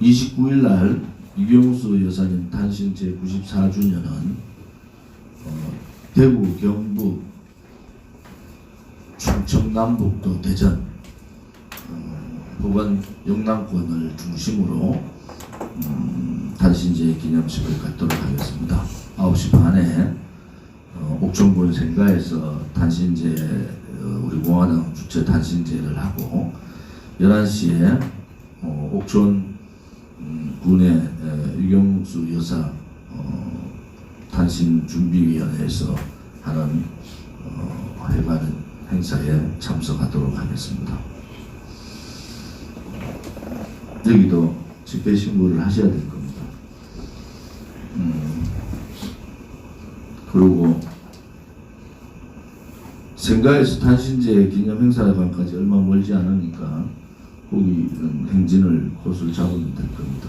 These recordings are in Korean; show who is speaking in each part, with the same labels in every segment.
Speaker 1: 29일 날 이경수 여사님 탄신 제 94주년은 어, 대구, 경북, 충청, 남북도, 대전, 어, 혹은 영남권을 중심으로 음, 탄신제 기념식을 갖도록 하겠습니다. 9시 반에 어, 옥천군 생가에서 탄신제 어, 우리 공화당 주최 탄신제를 하고 11시에 어, 옥천 음, 군의 에, 유경수 여사 어, 탄신 준비위원회에서 하는 어, 해관 행사에 참석하도록 하겠습니다. 여기도 집회 신고를 하셔야 될 겁니다. 음, 그리고 생가에서 탄신제 기념 행사관까지 얼마 멀지 않으니까 거기는 행진을 곳을 잡으면 될 겁니다.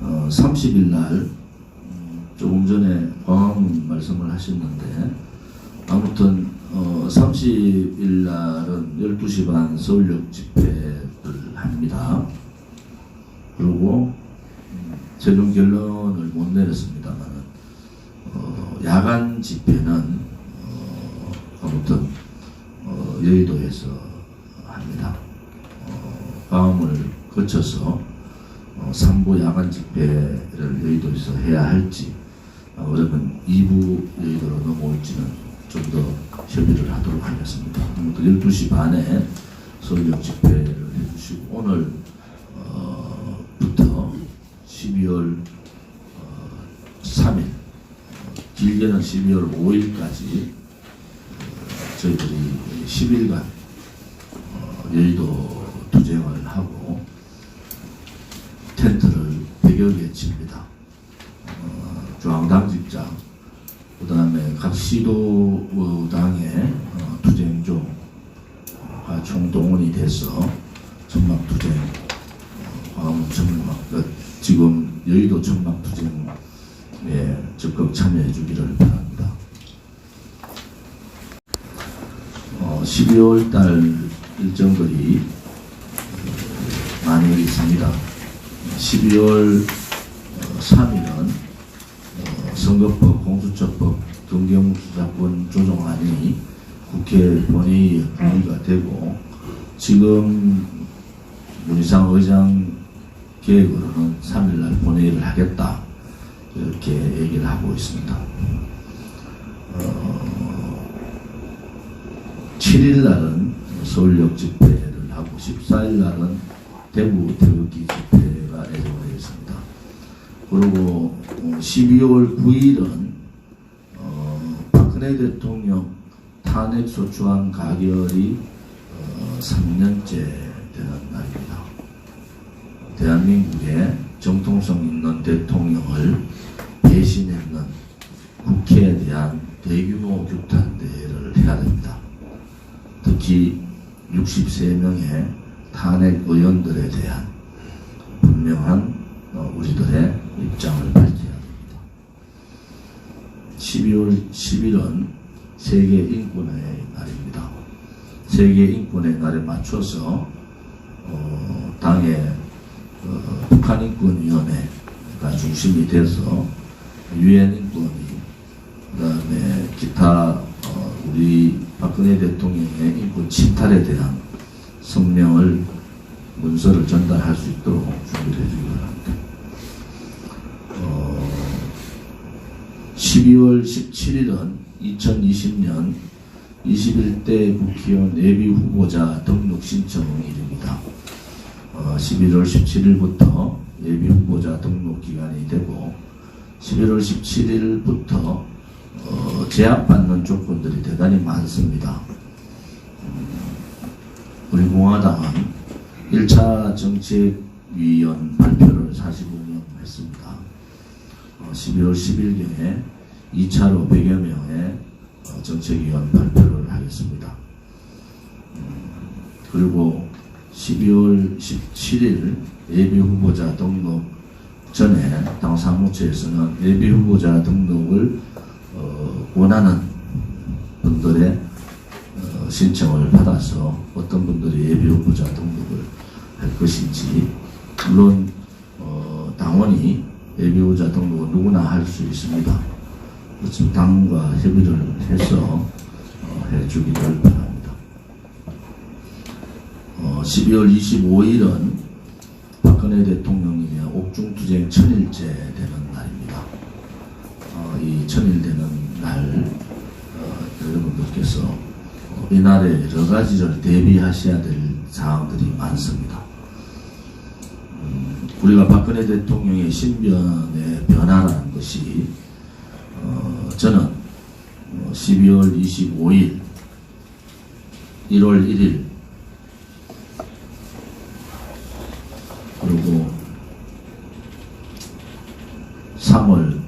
Speaker 1: 어, 30일 날 음, 조금 전에 광화문 말씀을 하셨는데 아무튼 어, 30일 날은 12시 반 서울역 집회를 합니다. 그리고 음, 최종 결론을 못 내렸습니다만 어, 야간 집회는 어, 아무튼 어, 여의도에서 합니다. 어, 광화문을 거쳐서 어, 3부 야간 집회를 여의도에서 해야 할지 어, 그러면 2부 여의도로 넘어올지는 좀 더 협의를 하도록 하겠습니다. 아무튼 12시 반에 서울역 집회를 해주시고 오늘 어, 부터 12월 어, 3일 길게는 12월 5일까지 저희들이 10일간 어, 여의도 투쟁을 하고 텐트를 100여 개 칩니다. 어, 중앙당직장, 그 다음에 각 시도당의 어, 투쟁조가 총동원이 돼서 전막 투쟁, 어, 광화문 전막, 그 지금 여의도 전막 투쟁에 적극 참여해 주기를 바랍니다. 어, 12월 달 일정들이 어, 많이 있습니다. 12월 3일은 어, 선거법, 공수처법, 경경수사권 조정안이 국회 본회의에 논의가 되고 지금 문희상 의장 계획으로는 3일날 본회의를 하겠다 이렇게 얘기를 하고 있습니다. 어, 7일 날은 서울역 집회를 하고 14일 날은 대구 태극기 집회가 예정되어 있습니다. 그리고 어, 12월 9일은 어, 박근혜 대통령 탄핵 소추안 가결이 어, 3년째 되는 날입니다. 대한민국의 정통성 있는 대통령을 배신했는 국회에 대한 대규모 규탄 대회를 해야 됩니다. 특히 63명의 탄핵 의원들에 대한 분명한 어, 우리들의 입장을 밝혀야 됩니다. 12월 10일은 세계 인권의 날입니다. 세계 인권의 날에 맞춰서 어, 당의 어, 북한인권위원회가 중심이 돼서 유엔 인권위 그다음에 기타 어, 우리 박근혜 대통령의 인권 침탈에 대한 성명을 문서를 전달할 수 있도록 준비를 해주기 바랍니다. 어, 12월 17일은 2020년 21대 국회의원 예비 후보자 등록 신청일입니다. 어, 11월 17일부터 예비 후보자 등록 기간이 되고 11월 17일부터 어, 제압받는 조건들이 대단히 많습니다. 음, 우리 공화당은 1차 정책위원 발표를 45명 했습니다. 어, 12월 10일경에 2차로 100여 명의 어, 정책위원 발표를 하겠습니다. 음, 그리고 12월 17일 예비 후보자 등록 전에 당 사무처에서는 예비 후보자 등록을 어, 원하는 분들의 어, 신청을 받아서 어떤 분들이 예비 후보자 등록을 할 것인지 물론 어, 당원이 예비후자 등록은 누구나 할 수 있습니다. 그렇지만 당과 협의를 해서 어, 해주기를 바랍니다. 어, 12월 25일은 박근혜 대통령님의 옥중투쟁 천일째 되는 날입니다. 어, 이 천일 되는 날 어, 여러분들께서 어, 이날에 여러 가지를 대비하셔야 될 사항들이 많습니다. 음, 우리가 박근혜 대통령의 신변의 변화라는 것이 어, 저는 어, 12월 25일, 1월 1일 그리고 3월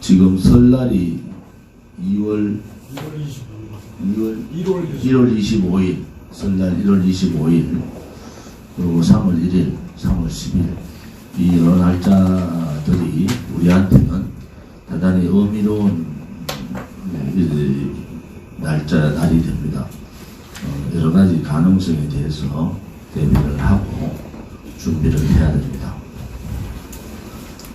Speaker 1: 지금 설날이 2월 2월
Speaker 2: 1월
Speaker 1: 1월 25일. 설날 1월 25일 그리고 3월 1일 3월 10일. 이 여러 날짜들이 우리한테는 대단히 의미로운 음, 이 날짜 날이 됩니다. 어, 여러 가지 가능성에 대해서 대비를 하고 준비를 해야 됩니다.